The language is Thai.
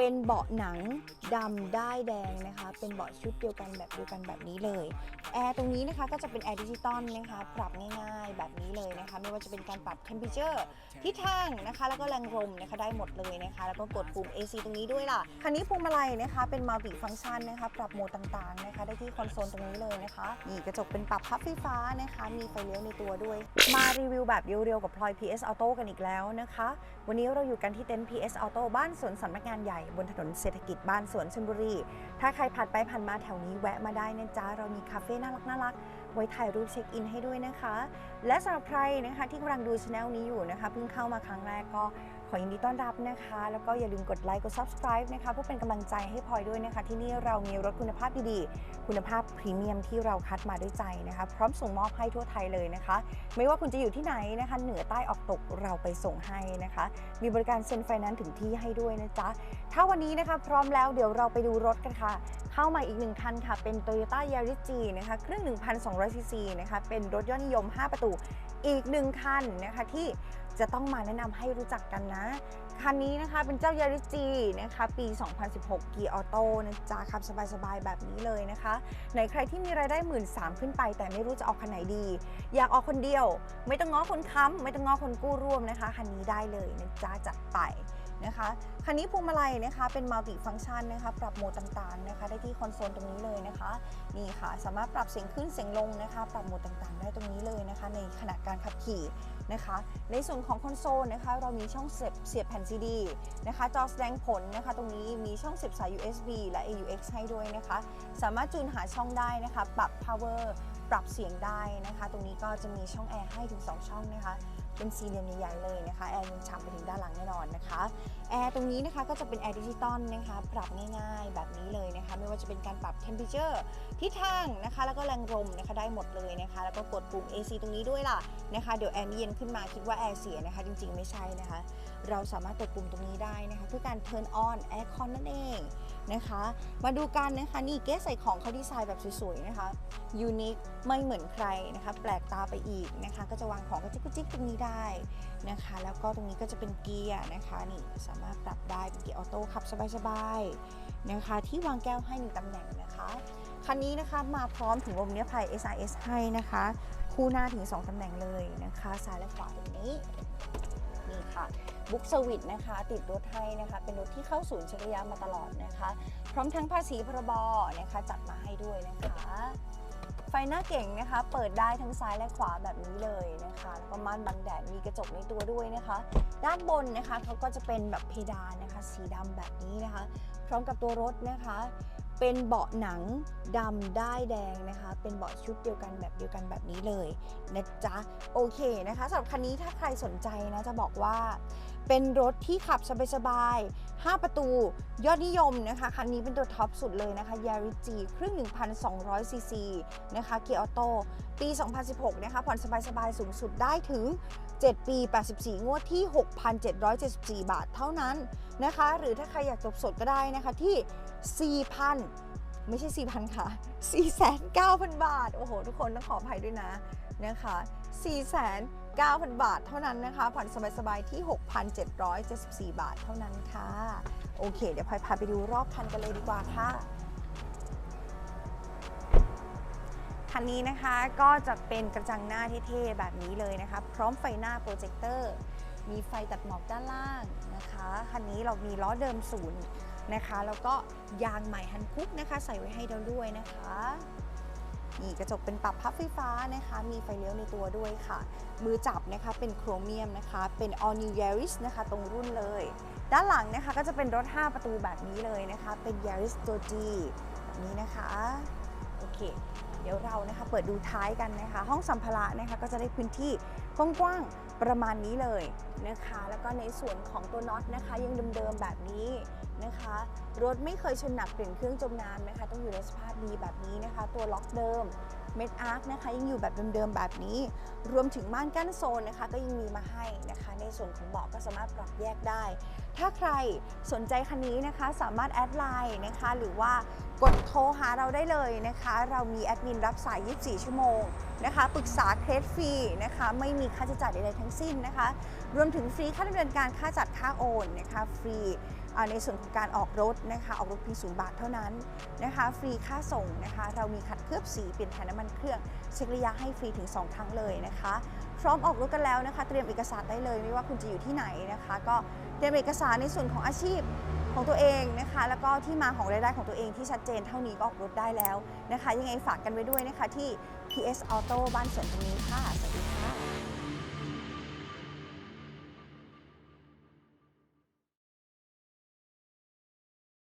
เป็นเบาะหนังดำด้ายแดงนะคะ เป็นเบาะชุดเดียวกันแบบเดียวกันแบบนี้เลย แอร์ตรงนี้นะคะก็จะเป็นแอร์ดิจิตอลนะคะ ปรับง่ายๆแบบนี้เลยนะคะ ไม่ว่าจะเป็นการปรับเทม p เ t อร์ทิศทางนะคะ แล้วก็แรงลมนะคะได้หมดเลยนะคะ แล้วก็กดปุ่ม AC ตรงนี้ด้วยล่ะ คันนี้พวงมาลัยนะคะ เป็นมัลติฟัง c t ชันนะคะ ปรับโหมดต่างๆนะคะ ได้ที่คอนโซลตรงนี้เลยนะคะ นี่กระจกเป็นปรับพับไฟฟ้านะคะ มีไฟเลี้ยวในตัวด้วย มารีวิวแบบเรียวๆกับพลอย PS Auto กันอีกแล้วนะคะ วันนี้เราอยู่กันที่เต็นท์ PS Auto บ้านสวนสำนักงานใหญ่บนถนนเศรษฐกิจบ้านสวนชลบุรี ถ้าใครผ่านไปผ่านมาแถวนี้แวะมาได้นะจ๊ะ เรามีคาเฟ่น่ารักน่ารัก ไว้ถ่ายรูปเช็คอินให้ด้วยนะคะ และสำหรับใครนะคะที่กำลังดูช anel นี้อยู่นะคะ เพิ่งเข้ามาครั้งแรกก็ขอยินดีต้อนรับนะคะ แล้วก็อย่าลืมกดไลค์กด subscribe นะคะเพื่อเป็นกำลังใจให้พลอยด้วยนะคะ ที่นี่เรามีรถคุณภาพดีๆ คุณภาพพรีเมียมที่เราคัดมาด้วยใจนะคะ พร้อมส่งมอบให้ทั่วไทยเลยนะคะ ไม่ว่าคุณจะอยู่ที่ไหนนะคะ เหนือใต้ออกตกเราไปส่งให้นะคะ มีบริการเซ็นไฟแนนซ์ถึงที่ให้ด้วยนะจ๊ะถ้าวันนี้นะคะ พร้อมแล้วเดี๋ยวเราไปดูรถกันค่ะ เข้ามาอีกหนึ่งคันค่ะ เป็น Toyota Yaris G นะคะเครื่อง 1,200 ซีซีนะคะเป็นรถยอดนิยม 5 ประตูอีกหนึ่งคันนะคะที่จะต้องมาแนะนำให้รู้จักกันนะ คันนี้นะคะเป็นเจ้า Yaris G นะคะปี 2016 Gear Auto นะจ๊ะขับสบายๆ แบบนี้เลยนะคะในใครที่มีรายได้1 3ื่นสามขึ้นไป แต่ไม่รู้จะออกคันไหนดี อยากออกคนเดียว ไม่ต้องง้อคนค้ำไม่ต้องง้อคนกู้ร่วมนะคะ คันนี้ได้เลยนะจ๊ะจัดไป นะคะคันนี้พวงมาลัยนะคะเป็นมัลติฟัง c t ชันนะคะปรับโหมดต่างๆนะคะได้ที่คอนโซลตรงนี้เลยนะคะนี่ค่ะสามารถปรับเสียงขึ้นเสียงลงนะคะปรับโหมดต่างๆ ได้ตรงนี้เลยนะคะ ในขณะการขับขี่นะคะในส่วนของคอนโซลนะคะเรามีช่องเสียบเสียบแผ่นซีดีนะคะจอแสดงผลนะคะ ตรงนี้มีช่องเสียบสาย USB และ AUX ให้ด้วยนะคะ สามารถจูนหาช่องได้นะคะปรับ power ปรับเสียงได้นะคะ ตรงนี้ก็จะมีช่องแอร์ให้ถึง 2 ช่องนะคะ เป็นสี่เหลี่ยมใหญ่ๆเลยนะคะ แอร์ยังฉ่ำไปถึงด้านหลังแน่นอนนะคะ แอร์ตรงนี้นะคะก็จะเป็นแอร์ดิจิตอลนะคะ ปรับง่ายๆแบบนี้เลยนะคะ ไม่ว่าจะเป็นการปรับเทม p เ t อร์ทิศทางนะคะ แล้วก็แรงลมนะคะได้หมดเลยนะคะ แล้วก็กดปุ่ม AC ตรงนี้ด้วยล่ะนะคะ เดี๋ยวแอร์เย็นขึ้นมาคิดว่าแอร์เสียนะคะ จริงๆไม่ใช่นะคะ เราสามารถกดปุ่มตรงนี้ได้นะคะ เพื่อการ turn on aircon นั่นเอง นะคะ มาดูกันนะคะนี่เก๊ใส่ของเขาดีไซน์แบบสวยๆนะคะยูนิคไม่เหมือนใครนะคะ แปลกตาไปอีกนะคะ ก็จะวางของกระจิกกระจิกตรงนี้ได้นะคะ แล้วก็ตรงนี้ก็จะเป็นเกียร์นะคะนี่สามารถปรับได้เป็นเกียร์ออโต้ขับสบายๆนะคะ ที่วางแก้วให้หนึ่งตำแหน่งนะคะคันนี้นะคะมาพร้อมถึงลมนิรภัย SRS ให้นะคะ คู่หน้าถึง 2ตำแหน่งเลยนะคะ ซ้ายและขวาตรงนี้ ค่ะบุ๊กสวิตนะคะติดรถให้นะคะเป็นรถที่เข้าศูนย์เช็คระยะมาตลอดนะคะ พร้อมทั้งภาษีพรบนะคะจัดมาให้ด้วยนะคะ ไฟหน้าเก่งนะคะ เปิดได้ทั้งซ้ายและขวาแบบนี้เลยนะคะแล้วก็ม่านบังแดดมีกระจกในตัวด้วยนะคะ ด้านบนนะคะเขาก็จะเป็นแบบเพดานนะคะ สีดำแบบนี้นะคะ พร้อมกับตัวรถนะคะ เป็นเบาะหนังดำด้ายแดงนะคะ เป็นเบาะชุดเดียวกันแบบเดียวกันแบบนี้เลยนะจ๊ะ โอเคนะคะสำหรับคันนี้ถ้าใครสนใจนะจะบอกว่า เป็นรถที่ขับสบายๆ 5 ประตูยอดนิยมนะคะ คันนี้เป็นตัวท็อปสุดเลยนะคะ Yaris G เครื่อง 1,200 ซีซีนะคะ เกียร์ออโต้ปี 2016 นะคะ ผ่อนสบายๆ สูงสุดได้ถึง 7 ปี 84 งวดที่ 6,774 บาทเท่านั้นนะคะ หรือถ้าใครอยากจบสดก็ได้นะคะที่ 4,000 ไม่ใช่ 4,000 ค่ะ 4,900 บาท โอ้โห ทุกคนต้องขออภัยด้วยนะนะคะ4,900 บาทเท่านั้นนะคะ ผ่อนสบายๆที่ 6,774 บาทเท่านั้นค่ะ โอเค เดี๋ยวพลอยพาไปดูรอบคันกันเลยดีกว่าค่ะ คันนี้นะคะก็จะเป็นกระจังหน้าเท่ๆแบบนี้เลยนะคะพร้อมไฟหน้าโปรเจคเตอร์มีไฟตัดหมอกด้านล่างนะคะคันนี้เรามีล้อเดิมศูนย์นะคะแล้วก็ยางใหม่ฮันคุกนะคะใส่ไว้ให้เราด้วยนะคะนี่กระจกเป็นปรับพับไฟฟ้านะคะ มีไฟเลี้ยวในตัวด้วยค่ะ มือจับนะคะเป็นโครเมียมนะคะ เป็น all new Yaris นะคะ ตรงรุ่นเลย ด้านหลังนะคะก็จะเป็นรถ 5 ประตูแบบนี้เลยนะคะ เป็น Yaris ตัว G แบบนี้นะคะ โอเค ดี๋ยวเรานะคะเปิดดูท้ายกันนะคะ ห้องสัมภาระนะคะก็จะได้พื้นที่กว้างๆประมาณนี้เลยนะคะ แล้วก็ในส่วนของตัวน็อตนะคะ ยังเดิมๆแบบนี้นะคะ รถไม่เคยชนหนักเปลี่ยนเครื่องจมน้ำนะคะ ต้องอยู่ในสภาพดีแบบนี้นะคะ ตัวล็อกเดิม เม็ดอาร์คนะคะยังอยู่แบบเดิมๆแบบนี้ รวมถึงม่านกั้นโซนนะคะ ก็ยังมีมาให้นะคะ ในส่วนของเบาะก็สามารถปรับแยกได้ ถ้าใครสนใจคันนี้นะคะ สามารถแอดไลน์นะคะ หรือว่ากดโทรหาเราได้เลยนะคะ เรามีแอดมินรับสาย 24 ชั่วโมงนะคะปรึกษาเคสฟรีนะคะ ไม่มีค่าใช้จ่ายใดๆทั้งสิ้นนะคะ รวมถึงฟรีค่าดำเนินการค่าจัดค่าโอนนะคะฟรี ในส่วนของการออกรถนะคะออกรถเพียงศูนย์บาทเท่านั้นนะคะฟรีค่าส่งนะคะเรามีขัดเคลือบสีเปลี่ยนถ่ายน้ำมันเครื่องเช็คระยะให้ฟรีถึง 2 ครั้งเลยนะคะ พร้อมออกรถกันแล้วนะคะ เตรียมเอกสารได้เลยไม่ว่าคุณจะอยู่ที่ไหนนะคะ ก็เตรียมเอกสารในส่วนของอาชีพของตัวเองนะคะ แล้วก็ที่มาของรายได้ของตัวเองที่ชัดเจนเท่านี้ก็ออกรถได้แล้วนะคะ ยังไงฝากกันไว้ด้วยนะคะที่ PS Auto บ้านสวนตรงนี้ค่ะสวัสดีค่ะ